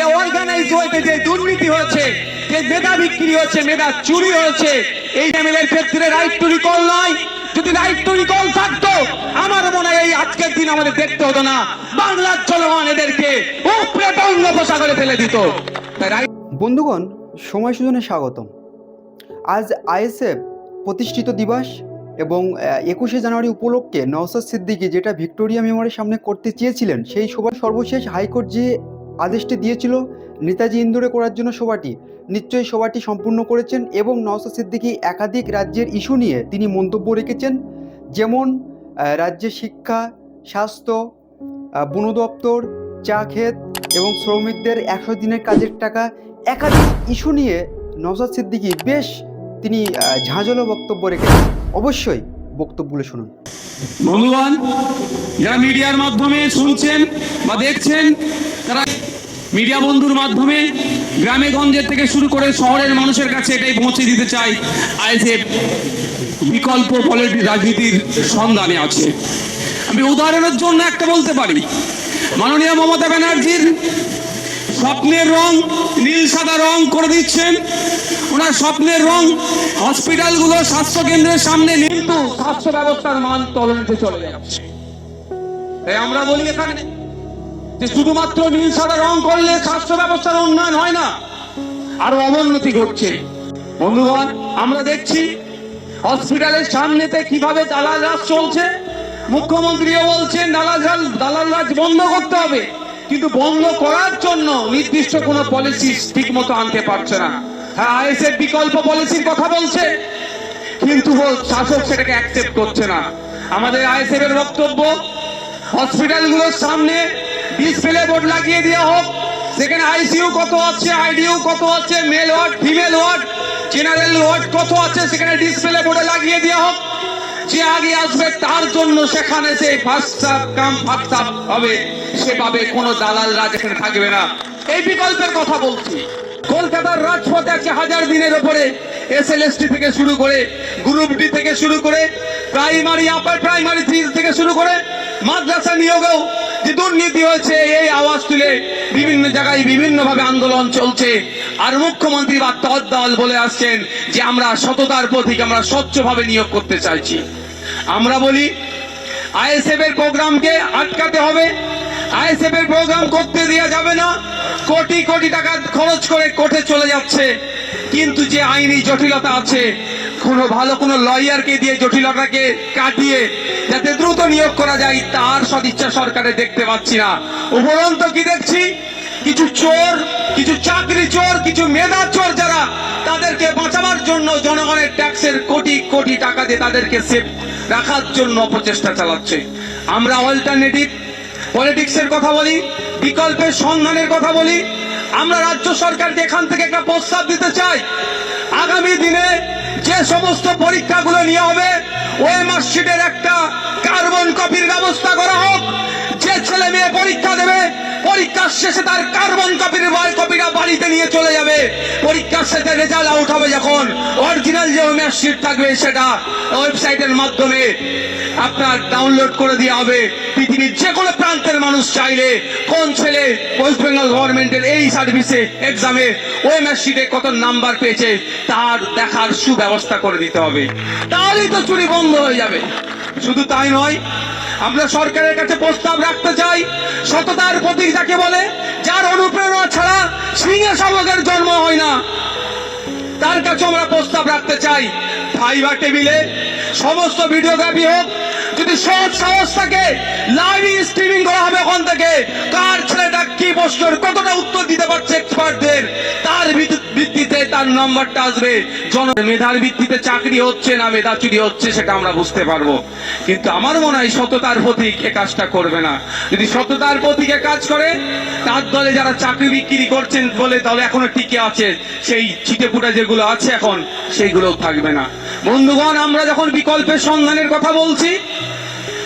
যে অর্গানাইজ হয়েছে, যে দুর্নীতি হয়েছে, যে মেধা বিক্রি হয়েছে, মেধা চুরি হয়েছে, এই এমএলএর ক্ষেত্রে রাইট টু রিকল নয়। যদি রাইট টু রিকল থাকতো, আমার মনে হয় এই আজকের দিন আমাদের দেখতে হতো না। বাংলার জনগণ এদেরকে উপরে বঙ্গোপসাগরে ফেলে দিত। বন্ধুগণ, সময় সুজনে স্বাগতম। আজ আইএসএফ প্রতিষ্ঠিত দিবস এবং একুশে জানুয়ারি উপলক্ষে নওসাদ সিদ্দিকি যেটা ভিক্টোরিয়া মেমোরিয়ার সামনে করতে চেয়েছিলেন, সেই সভার সর্বশেষ হাইকোর্ট যে আদেশটি দিয়েছিল নেতাজি ইন্দোরে করার জন্য সভাটি। নিশ্চয়ই সভাটি সম্পূর্ণ করেছেন এবং নওসাদ সিদ্দিকি একাধিক রাজ্যের ইস্যু নিয়ে তিনি মন্তব্য রেখেছেন, যেমন রাজ্যের শিক্ষা, স্বাস্থ্য বন দপ্তর চা ক্ষেত এবং শ্রমিকদের একশো দিনের কাজের টাকা একাধিক ইস্যু নিয়ে নওসাদ সিদ্দিকী বেশ তিনি ঝাঁঝালো বক্তব্য রেখেছেন। অবশ্যই বক্তব্যগুলো শুনুন। বন্ধুগণ, যারা মিডিয়ার মাধ্যমে শুনছেন বা দেখছেন, তারা মিডিয়া বন্ধুর মাধ্যমে গ্রামে গঞ্জের থেকে শুরু করে শহরের মানুষের কাছে এটাই পৌঁছে দিতে চাই। আইএসএফ বিকল্প পলিটি রাজনীতির সন্ধানে আছে। আমি উদাহরণের জন্য একটা বলতে পারি। মাননীয় মমতা ব্যানার্জির স্বপ্নের রং নীল সাদা রং করে দিচ্ছেন। ওনার স্বপ্নের রং হসপিটালগুলো স্বাস্থ্য কেন্দ্রের সামনে কিন্তু স্বাস্থ্য ব্যবস্থার মান তলনিতে চলে যাচ্ছে। তাই আমরা বলি এখানে যে শুধুমাত্র নীল সাদা রং করলে স্বাস্থ্য ব্যবস্থার উন্নয়ন হয় না, আরও অবনতি ঘটছে। বন্ধুগণ, আমরা দেখছি হসপিটালের সামনেতে কীভাবে দালাল রাজ চলছে। মুখ্যমন্ত্রীও বলছেন, দালাল দালাল রাজ বন্ধ করতে হবে। কিন্তু বন্ধ করার জন্য নির্দিষ্ট কোনো পলিসি ঠিক মতো আনতে পারছে না। হ্যাঁ আইএসএফ বিকল্প পলিসির কথা বলছে, কিন্তু শাসক সেটাকে অ্যাকসেপ্ট করছে না। আমাদের আইএসএফ এর বক্তব্য হসপিটালগুলোর সামনে ডিসপ্লে বোর্ড লাগিয়ে দেওয়া হোক সেখানে আইসিইউ কত আছে আইডিইউ কত আছে male ward female ward general ward কত আছে, সেখানে ডিসপ্লে বোর্ডে লাগিয়ে দেওয়া হোক। যে আগে আসবে তার জন্য সেখানে সেই ফার্স্ট কাম ফার্স্ট হবে। সেভাবে কোনো দালাল রাজ এখানে থাকবে না। এই বিকল্পের কথা বলছি। কলকাতার রাজপথে আজকে হাজার দিনের ওপরে এসএলএসটি থেকে শুরু করে গ্রুপ ডি থেকে শুরু করে প্রাইমারি, আপার প্রাইমারি থ্রি থেকে শুরু করে মাদ্রাসা নিয়োগেও যে দুর্নীতি হয়েছে, এই আওয়াজ তুলে বিভিন্ন জায়গায় বিভিন্ন ভাবে আন্দোলন চলছে। আর মুখ্যমন্ত্রী বা তদ্দল বলে আসছেন যে আমরা সততার প্রতীক, আমরা স্বচ্ছভাবে নিয়োগ করতে চাইছি। আমরা বলি আইএসএফ এর প্রোগ্রামকে আটকাতে হবে। আইএসএফ এর প্রোগ্রাম করতে দেওয়া যাবে না। কোটি কোটি টাকা খরচ করে কোর্টে চলে যাচ্ছে। কিন্তু যে আইনি জটিলতা আছে, কোনো ভালো কোনো লয়ারকে দিয়ে জটিলতাকে কাটিয়ে যাতে দ্রুত নিয়োগ করা যায়, তার সদিচ্ছা সরকারে দেখতে পাচ্ছি না। উপরন্ত কি দেখছি? কিছু চোর, কিছু চাকরি চোর, কিছু মেধা চোর যারা তাদেরকে বাঁচাবার জন্য জনগণের ট্যাক্সের কোটি কোটি টাকা দিয়ে তাদেরকে সেফ রাখার জন্য অপচেষ্টা চালাচ্ছে। আমরা অল্টারনেটিভ পলিটিক্সের কথা বলি, বিকল্পের সন্ধানের কথা বলি, আমরা রাজ্য সরকারকে এখান থেকে একটা প্রস্তাব দিতে চাই, আগামী দিনে যে সমস্ত পরীক্ষাগুলো নিয়ে হবে ওই মার্কশিটের একটা কার্বন কপির ব্যবস্থা করা হোক, যে ছেলে মেয়ে পরীক্ষা পরীক্ষার শেষে তার কার্বন কপির কপিটা বাড়িতে নিয়ে চলে যাবে। পরীক্ষার শেষে রেজাল্ট আউট হবে যখন অরিজিনাল যে মার্কশিট থাকবে সেটা ওয়েবসাইটের মাধ্যমে আপনার ডাউনলোড করে দেওয়া হবে। পৃথিবীর যে কোনো প্রান্তের মানুষ চাইলে কোন ছেলে ওয়েস্ট বেঙ্গল গভর্নমেন্টের এই সার্ভিসে এক্সামে ওই মার্কশিটে কত নাম্বার পেয়েছে, তার দেখার সুব্যবস্থা করে দিতে হবে। তাহলেই তো চুরি বন্ধ হয়ে যাবে। শুধু তাই নয়, আমরা সরকারের কাছে প্রস্তাব রাখতে চাই, সততার প্রতীক যাকে বলে, যার অনুপ্রেরণা ছাড়া সিংহ সমাজের জন্ম হয় না। তার কাছে আমরা প্রস্তাব রাখতে চাই। ফাইবার টেবিলে সমস্ত ভিডিওগ্রাফি হোক যদি সৎ সাহস থাকে লাইভ স্ট্রিমিং করা হবে ওখান থেকে কার ছেলেটা কি প্রশ্নের কতটা উত্তর দিতে পারছে এক্সপার্টদের তার ভিত- ভিত্তিতে তার নম্বরটা আসবে। জন মেধার ভিত্তিতে চাকরি হচ্ছে না, মেধা চুরি হচ্ছে, সেটা আমরা বুঝতে পারব। কিন্তু আমার মনে হয় সততার প্রতীক এ কাজটা করবে না। যদি সততার প্রতীকে কাজ করে, তার দলে যারা চাকরি বিক্রি করছেন বলে দলে এখনও টিকে আছে, সেই ছিটেপুটা যেগুলো আছে এখন সেইগুলো থাকবে না। বন্ধুগণ, আমরা যখন বিকল্পের সন্ধানের কথা বলছি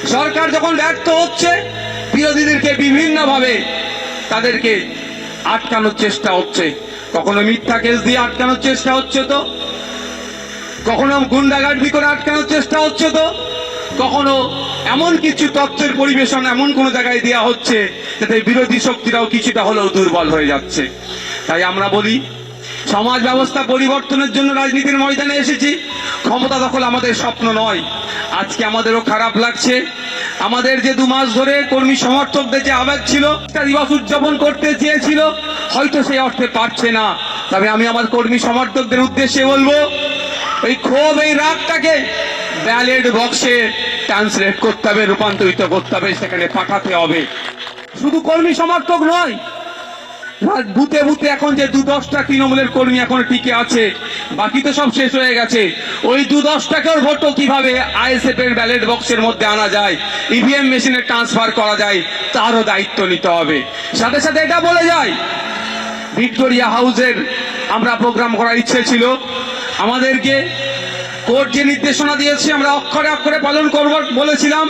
সরকার যখন ব্যর্থ হচ্ছে, বিরোধীদেরকে বিভিন্ন ভাবে তাদেরকে আটকানোর চেষ্টা হচ্ছে। কখনো মিথ্যা কেস দিয়ে আটকানোর চেষ্টা হচ্ছে তো। কখনো গুন্ডাগার্দি করে আটকানোর চেষ্টা হচ্ছে তো। কখনো এমন কিছু তথ্যের পরিবেশন এমন কোন জায়গায় দেওয়া হচ্ছে যাতে বিরোধী শক্তিরাও কিছুটা হলেও দুর্বল হয়ে যাচ্ছে। তাই আমরা বলি, সমাজ ব্যবস্থা পরিবর্তনের জন্য রাজনীতির ময়দানে এসেছি। ক্ষমতা দখল আমাদের স্বপ্ন নয়। আজকে আমাদেরও খারাপ লাগছে। আমাদের যে দু মাস ধরে কর্মী সমর্থকদের যে আবেগ ছিল দিবস উদযাপন করতে চেয়েছিল, হয়তো সেই অর্থে পারছে না। তবে আমি আমার কর্মী সমর্থকদের উদ্দেশ্যে বলব, এই ক্ষোভ, এই রাগটাকে ব্যালেট বক্সে ট্রান্সলেট করতে হবে, রূপান্তরিত করতে হবে, সেখানে পাঠাতে হবে। শুধু কর্মী সমর্থক নয় বুথে বুথে এখন যে দু দশটা তৃণমূলের কর্মী এখন টিকে আছে, বাকি তো সব শেষ হয়ে গেছে। ওই দু দশটাকেও ভোটও কীভাবে আইএসএফ এর ব্যালেট বক্সের মধ্যে আনা যায় ইভিএম মেশিনে ট্রান্সফার করা যায়, তারও দায়িত্ব নিতে হবে। সাথে সাথে এটা বলে যায়, ভিক্টোরিয়া হাউসের আমরা প্রোগ্রাম করার ইচ্ছে ছিল। আমাদেরকে কোর্ট যে নির্দেশনা দিয়েছে, আমরা অক্ষরে অক্ষরে পালন করব বলেছিলাম।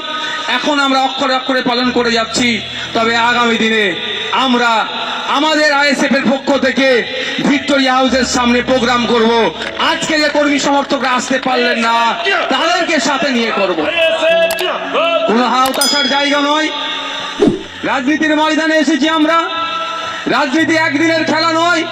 এখন আমরা অক্ষরে অক্ষরে পালন করে যাচ্ছি। তবে আগামী দিনে আমরা আমাদের আইএসএফ এর পক্ষ থেকে ভিক্টোরিয়া হাউসের সামনে প্রোগ্রাম করব। আজকে যে কর্মী সমর্থকরা আসতে পারলেন না, তাদেরকে সাথে নিয়ে করব। কোনো হাওতাশার জায়গা নয়। রাজনীতির ময়দানে এসেছি আমরা। রাজনীতি একদিনের খেলা নয়।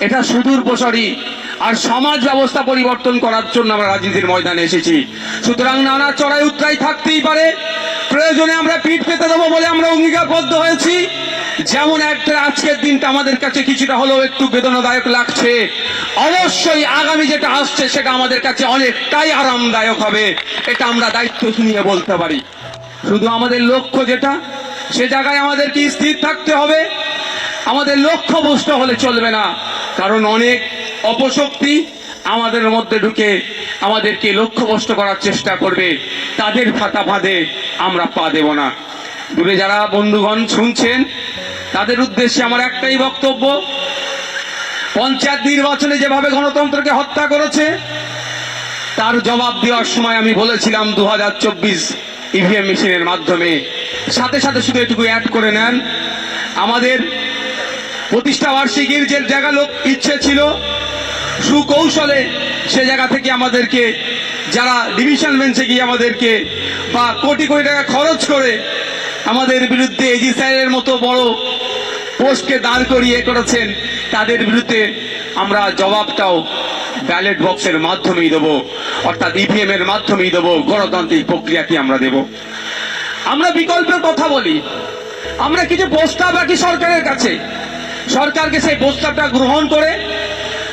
এটা সুদূর প্রসারী আর সমাজ ব্যবস্থা পরিবর্তন করার জন্য আমরা রাজনীতির ময়দানে এসেছি। সুতরাং নানা চড়াই উত্তরাই থাকতেই পারে। প্রয়োজনে আমরা পিঠ পেতে দেবো বলে আমরা অঙ্গীকারবদ্ধ হয়েছি। যেমন একটা আজকের দিনটা আমাদের কাছে কিছুটা হলেও একটু বেদনাদায়ক লাগছে, অবশ্যই আগামী যেটা আসছে সেটা আমাদের কাছে অনেকটাই আরামদায়ক হবে, এটা আমরা দায়িত্ব নিয়ে বলতে পারি। শুধু আমাদের লক্ষ্য যেটা, সে জায়গায় আমাদেরকে স্থির থাকতে হবে, আমাদের লক্ষ্য ভ্রষ্ট হলে চলবে না, কারণ অনেক অপশক্তি আমাদের মধ্যে ঢুকে আমাদেরকে লক্ষ্যভ্রষ্ট করার চেষ্টা করবে, তাদের ফাতা ফাঁদে আমরা পা দেব না। দূরে যারা বন্ধুগণ শুনছেন তাদের উদ্দেশ্যে আমার একটাই বক্তব্য, পঞ্চায়েত নির্বাচনে যেভাবে গণতন্ত্রকে হত্যা করেছে, তার জবাব দেওয়ার সময় আমি বলেছিলাম দু হাজার চব্বিশ ইভিএম মেশিনের মাধ্যমে। সাথে সাথে শুধু এটুকু অ্যাড করে নেন, আমাদের প্রতিষ্ঠা বার্ষিকীর যে জায়গা লোক ইচ্ছে ছিল, সুকৌশলে সে জায়গা থেকে আমাদেরকে, যারা ডিভিশন বেঞ্চে গিয়ে আমাদেরকে বা কোটি কোটি টাকা খরচ করে আমাদের বিরুদ্ধে এজি স্যারের মতো বড় পোস্টকে দাঁড় করিয়ে করেছেন, তাদের বিরুদ্ধে আমরা জবাবটাও ব্যালেট বক্সের মাধ্যমেই দেবো, অর্থাৎ ইভিএম এর মাধ্যমেই দেবো, গণতান্ত্রিক প্রক্রিয়াটি আমরা দেব। আমরা বিকল্পের কথা বলি। আমরা কিছু প্রস্তাব রাখি সরকারের কাছে। সরকারকে সেই প্রস্তাবটা গ্রহণ করে,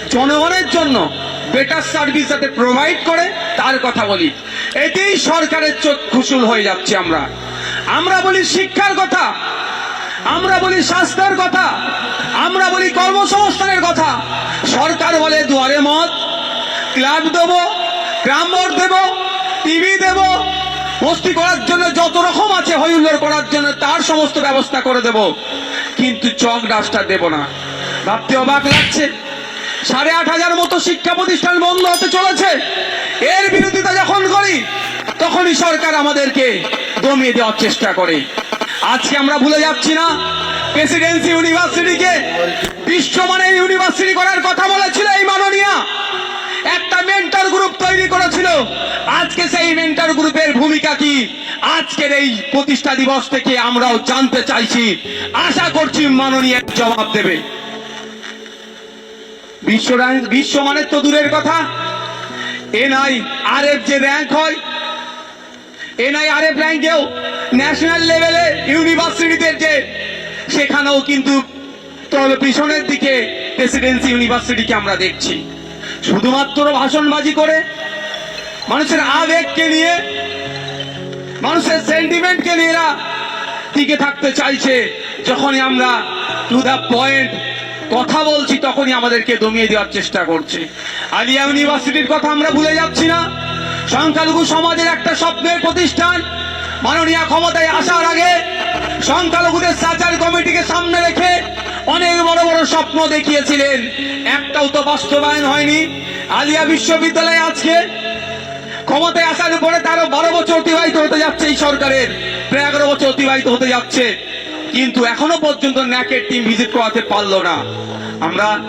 জনগণের জন্য বেটার সার্ভিস যাতে প্রোভাইড করে, তার কথা বলি। এতেই সরকারের চোখ খুশুল হয়ে যাচ্ছে আমরা। আমরা বলি, শিক্ষার কথা। আমরা বলি স্বাস্থ্যের কথা, আমরা বলি কর্মসংস্থানের কথা। সরকার বলে দুয়ারে মত ক্লাব দেবো গ্রাম বোর্ড দেবো, টিভি দেবো, বস্তি করার জন্য যত রকম আছে হইহুল্লোড় করার জন্য তার সমস্ত ব্যবস্থা করে দেব। কিন্তু চক ডাস্টার দেব না। ভাবতে অবাক লাগছে, সাড়ে আট হাজার মতো শিক্ষা প্রতিষ্ঠান বন্ধ হতে চলেছে। এর বিরোধিতা যখন করি, তখনই সরকার আমাদেরকে দমিয়ে দেওয়ার চেষ্টা করে। আজকে আমরা ভুলে যাচ্ছি না। প্রেসিডেন্সি ইউনিভার্সিটিকে বিশ্বমানের ইউনিভার্সিটি করার কথা বলেছিল এই মাননীয়া। একটা মেন্টার গ্রুপ তৈরি করেছিল। আজকে সেই মেন্টার গ্রুপের ভূমিকা কি? আজকের এই প্রতিষ্ঠা দিবস থেকে আমরাও জানতে চাইছি। আশা করছি মাননীয় জবাব দেবে। বিশ্ব র্যাঙ্ক বিশ্বমানের তো দূরের কথা। এনআই আর এফ যে র্যাঙ্ক হয় এনআই আর এফ র্যাঙ্কেও ন্যাশনাল লেভেলে ইউনিভার্সিটিতে যে, সেখানেও কিন্তু তবে পিছনের দিকে প্রেসিডেন্সি ইউনিভার্সিটিকে আমরা দেখছি। শুধুমাত্র ভাষণবাজি করে, মানুষের আবেগকে নিয়ে, মানুষের সেন্টিমেন্টকে নিয়ে এরা টিকে থাকতে চাইছে। যখনই আমরা টু দ্য পয়েন্ট কথা বলছি, তখনই আমাদেরকে দমিয়ে দেওয়ার চেষ্টা করছে। আলিয়া ইউনিভার্সিটির কথা আমরা ভুলে যাচ্ছি না। সংখ্যালঘু সমাজের একটা স্বপ্নের প্রতিষ্ঠান মাননীয় ক্ষমতায় আসার আগে সংখ্যালঘুদের সাচার কমিটিকে সামনে রেখে অনেক বড় বড় স্বপ্ন দেখিয়েছিলেন। একটাও তো বাস্তবায়ন হয়নি। আলিয়া বিশ্ববিদ্যালয়ে আজকে ক্ষমতায় আসার উপরে তারও বারো বছর অতিবাহিত হতে যাচ্ছে এই সরকারের। প্রায় এগারো বছর অতিবাহিত হতে যাচ্ছে। কিন্তু এখনও পর্যন্ত ন্যাকের টিম ভিজিট করাতে পারল না। আমরা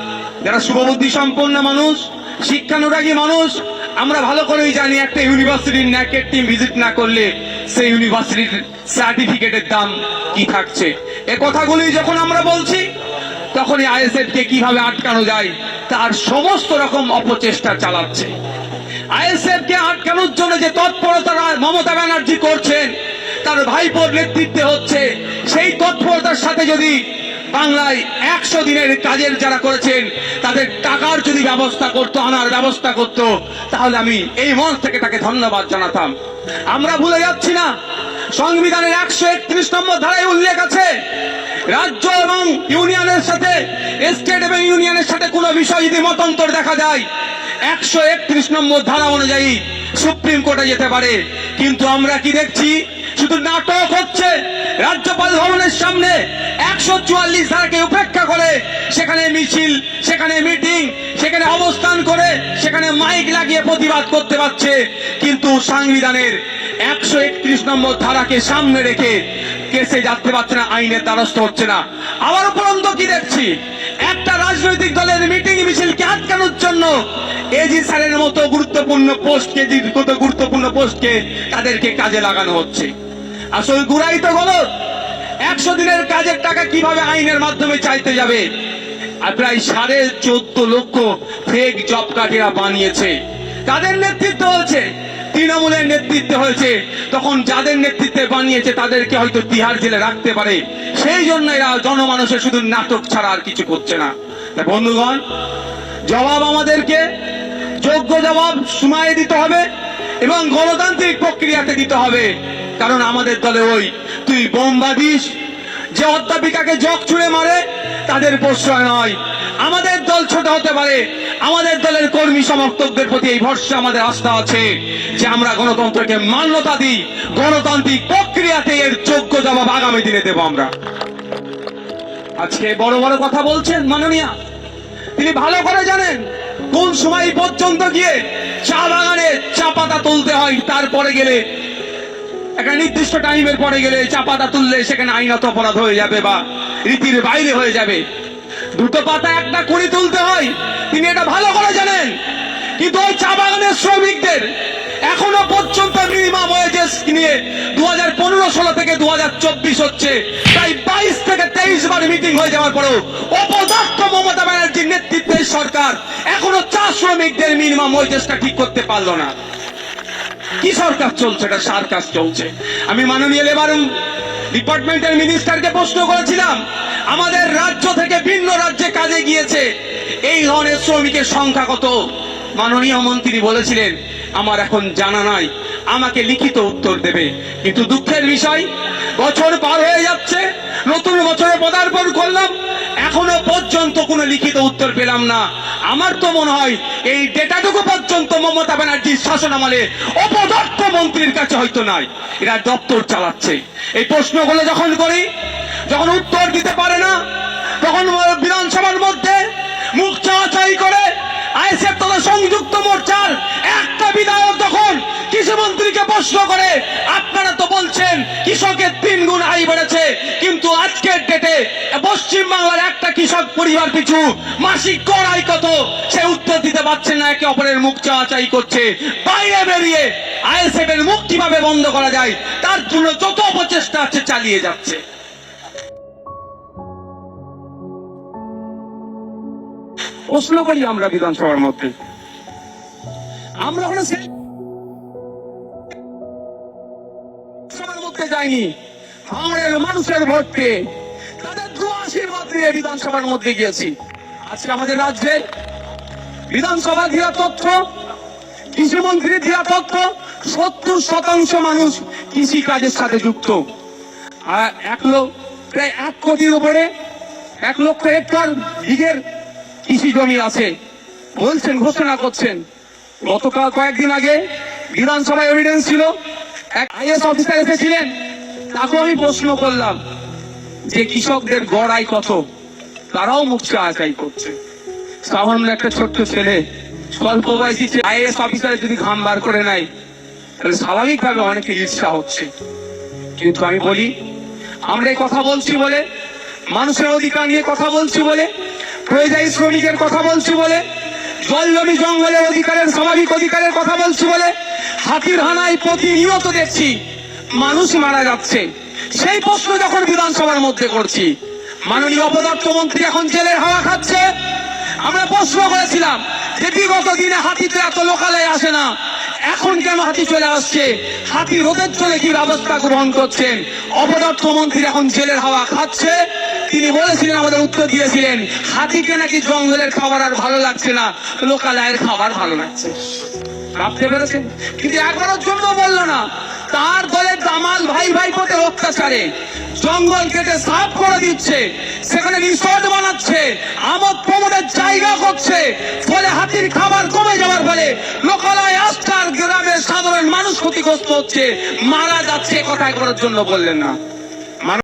যারা শুভবুদ্ধি সম্পন্ন মানুষ, শিক্ষানুরাগী মানুষ আমরা ভালো করেই জানি একটা ইউনিভার্সিটির ন্যাকের টিম ভিজিট না করলে সেই ইউনিভার্সিটির সার্টিফিকেটের দাম কি থাকছে? এ কথাগুলি যখন আমরা বলছি, তখনই আইএসএফ কে কীভাবে আটকানো যায়, তার সমস্ত রকম অপচেষ্টা চালাচ্ছে। আইএসএফ কে আটকানোর জন্য যে তৎপরতা মমতা ব্যানার্জি করছেন, তার ভাইপোর নেতৃত্বে হচ্ছে, সেই তৎপরতার সাথে যদি বাংলায় একশো দিনের কাজের যারা করেছেন, তাদের টাকার যদি ব্যবস্থা করতো, আনার ব্যবস্থা করত, তাহলে আমি এই মঞ্চ থেকে তাকে ধন্যবাদ জানাতাম। আমরা ভুলে যাচ্ছি না, সংবিধানের একশো একত্রিশ নম্বর ধারায় উল্লেখ আছে, রাজ্য এবং ইউনিয়নের সাথে, স্টেট এবং ইউনিয়নের সাথে কোনো বিষয় যদি মতান্তর দেখা যায়, একশো একত্রিশ নম্বর ধারা অনুযায়ী সুপ্রিম কোর্টে যেতে পারে। কিন্তু আমরা কি দেখছি? শুধু নাটক হচ্ছে। রাজ্যপাল ভবনের সামনে একশো চুয়াল্লিশ ধারাকে উপেক্ষা করে, সেখানে মিছিল, সেখানে মিটিং, সেখানে অবস্থান করে, সেখানে মাইক লাগিয়ে প্রতিবাদ করতে পারছে। কিন্তু সংবিধানের একশো একত্রিশ নম্বর ধারাকে সামনে রেখে কেসে যাতে পারছে না, আইনের দ্বারস্থ হচ্ছে না। আবার উপরন্ত কি দেখছি? রাজনৈতিক দলের মিটিং মিছিলকে আটকানোর জন্য এজি স্যারের মতো গুরুত্বপূর্ণ পোস্টকে মতো গুরুত্বপূর্ণ পোস্টকে তাদেরকে কাজে লাগানো হচ্ছে। আসল গুড়াই তো গলত একশো দিনের কাজের টাকা কীভাবে আইনের মাধ্যমে চাইতে যাবে? আর প্রায় সাড়ে চোদ্দ লক্ষ ফেক জব কার্ড এরা বানিয়েছে। তাদের নেতৃত্ব হয়েছে? তৃণমূলের নেতৃত্বে হয়েছে। তখন যাদের নেতৃত্বে বানিয়েছে তাদেরকে হয়তো তিহার জেলে রাখতে পারে। সেই জন্য এরা জনমানুষের শুধু নাটক ছাড়া আর কিছু করছে না। বন্ধুগণ, জবাব আমাদেরকে যোগ্য জবাব সময় দিতে হবে এবং গণতান্ত্রিক প্রক্রিয়াতে দিতে হবে। কারণ আমাদের দলে ওই তুই বোম্বা দিস যে অধ্যাপিকাকে জগ ছুঁড়ে মারে, তাদের প্রশ্রয় নয়। আমাদের দল ছোট হতে পারে, আমাদের দলের কর্মী সমর্থকদের প্রতি এই ভরসা আমাদের আস্থা আছে যে আমরা গণতন্ত্রকে মান্যতা দিই। গণতান্ত্রিক প্রক্রিয়াতে এর যোগ্য জবাব আগামী দিনে দেবো আমরা। আজকে বড় বড় কথা বলছেন মাননীয়া। তিনি ভালো করে জানেন কোন সময় পর্যন্ত গিয়ে চা বাগানে চা পাতা তুলতে হয়, তারপরে গেলে, একটা নির্দিষ্ট টাইমের পরে গেলে চা পাতা তুললে সেখানে আইনত অপরাধ হয়ে যাবে বা রীতির বাইরে হয়ে যাবে। দুটো পাতা একটা করে তুলতে হয়, তিনি এটা ভালো করে জানেন। কিন্তু ওই চা বাগানের শ্রমিকদের এখনও পর্যন্ত মিনিমাম ওয়েজেস নিয়ে দু হাজার পনেরো ষোলো থেকে দু হাজার চব্বিশ হচ্ছে প্রায় বাইশ থেকে তেইশ মিটিং হয়ে যাওয়ার পরেও অপদার্থ মমতা ব্যানার্জির নেতৃত্বের সরকার এখনও চা শ্রমিকদের মিনিমাম ওয়েজেসটা ঠিক করতে পারল না। কি সরকার চলছে? এটা সার্কাস চলছে। আমি মাননীয় লেবার ডিপার্টমেন্টের মিনিস্টারকে প্রশ্ন করেছিলাম, আমাদের রাজ্য থেকে ভিন্ন রাজ্যে কাজে গিয়েছে, এই ধরনের শ্রমিকের সংখ্যা কত? মাননীয় মন্ত্রী বলেছিলেন, আমার এখন জানা নাই, আমাকে লিখিত উত্তর দেবে। কিন্তু দুঃখের বিষয়, বছর পার হয়ে যাচ্ছে নতুন বছরে পদার্পণ করলাম। এখনও পর্যন্ত কোনো লিখিত উত্তর পেলাম না। আমার তো মনে হয় এই ডেটাটুকু পর্যন্ত মমতা ব্যানার্জির শাসন আমলে অপদক্ষ মন্ত্রীর কাছে হয়তো নাই। এরা দপ্তর চালাচ্ছে। এই প্রশ্নগুলো যখন করি, যখন উত্তর দিতে পারে না, তখন বিধানসভার বিধায়ক যখন কৃষি মন্ত্রীকে প্রশ্ন করে, আপনারা তো বলছেন কৃষকের তিন গুণ আয় বেড়েছে, কিন্তু আজকের ডেটে পশ্চিম বাংলার একটা কৃষক পরিবার পিছু মাসিক কর আয় কত? সে উত্তর দিতে পারছেন না, একে অপরের মুখ চাওয়াচাই করছে। বাইরে বেরিয়ে আইএসএফ এর মুখ কীভাবে বন্ধ করা যায়, তার জন্য যত অপচেষ্টা আছে চালিয়ে যাচ্ছে। প্রশ্ন করি আমরা বিধানসভার মধ্যে। আমরা ওখানে সে- সবার মধ্যে যাইনি। মানুষের তাদের আশীর্বাদ নিয়ে বিধানসভার মধ্যে গিয়েছি। আজকে আমাদের রাজ্যে বিধানসভা তথ্য কৃষিমন্ত্রী তথ্য, সত্তর শতাংশ মানুষ কৃষি কাজের সাথে যুক্ত। আর এক লোক প্রায় এক কোটির উপরে এক লক্ষ হেক্টর বিঘের কৃষি জমি আছে। বলছেন, ঘোষণা করছেন। গতকাল কয়েকদিন আগে বিধানসভায় এভিডেন্স ছিল। এক আইএস অফিসার এসেছিলেন, তাকেও আমি প্রশ্ন করলাম যে কৃষকদের গড় আয় কত? তারাও মুখ চাই করছে। সামান্য একটা ছোট্ট ছেলে, স্বল্প বয়সী আইএস অফিসার যদি ঘাম বার করে নেয়, তাহলে স্বাভাবিকভাবে অনেকে ঈর্ষা হচ্ছে। কিন্তু আমি বলি, আমরা কথা বলছি বলে, মানুষের অধিকার নিয়ে কথা বলছি বলে পরিযায়ী শ্রমিকের কথা বলছি বলে জল জমি জঙ্গলের অধিকারের স্বাভাবিক অধিকারের কথা বলছি বলে হাতির হানায় প্রতিনিয়ত দেখছি মানুষ মারা যাচ্ছে। সেই প্রশ্ন যখন বিধানসভার মধ্যে করছি, মাননীয় অপদার্থ মন্ত্রী এখন জেলের হাওয়া খাচ্ছে। আমরা প্রশ্ন করেছিলাম যে বিগত দিনে হাতিতে এত লোকালয়ে আসে না, এখন কেন হাতি চলে আসছে? হাতি রোদের চলে কি ব্যবস্থা গ্রহণ করছেন? অপদার্থ মন্ত্রী এখন জেলের হাওয়া খাচ্ছে। তিনি বলেছিলেন, আমাদের উত্তর দিয়েছিলেন, হাতিকে নাকি জঙ্গলের খাবার আর ভালো লাগছে না, লোকালয়ের খাবার ভালো লাগছে। ভাবতে পেরেছেন? কিন্তু একবারের জন্য বলল না। তার দলের দামাল ভাই ভাই পথে অত্যাচারে, জঙ্গল কেটে সাফ করে দিচ্ছে, সেখানে রিসর্ট বানাচ্ছে, আমোদ প্রমোদের জায়গা করছে, ফলে হাতির খাবার কমে যাওয়ার ফলে লোকালয় আস্থার গ্রামের সাধারণ মানুষ ক্ষতিগ্রস্ত হচ্ছে, মারা যাচ্ছে কথা একবারের জন্য বললেন না।